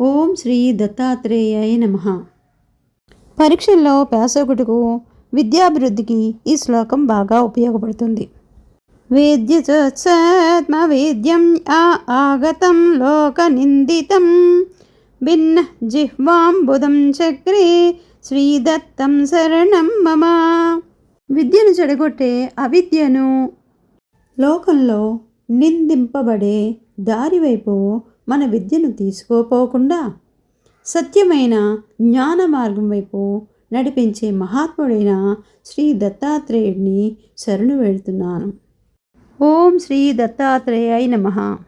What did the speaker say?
ఓం శ్రీ దత్తాత్రేయాయ నమ. పరీక్షల్లో పేసకుడుకు విద్యాభివృద్ధికి ఈ శ్లోకం బాగా ఉపయోగపడుతుంది. వేద్యచోత్సాత్మ వేద్యం ఆ ఆగతం లోకనిందితం భిన్న జిహ్వాంబుదం చక్రే శ్రీదత్తం శరణం మమ. విద్యను చెడగొట్టే అవిద్యను లోకంలో నిందింపబడే దారివైపు మన విద్యను తీసుకోపోకుండా సత్యమైన జ్ఞాన మార్గం వైపు నడిపించే మహాత్ముడైన శ్రీ దత్తాత్రేయుడిని శరణు వెళ్తున్నాను. ఓం శ్రీ దత్తాత్రేయ నమ.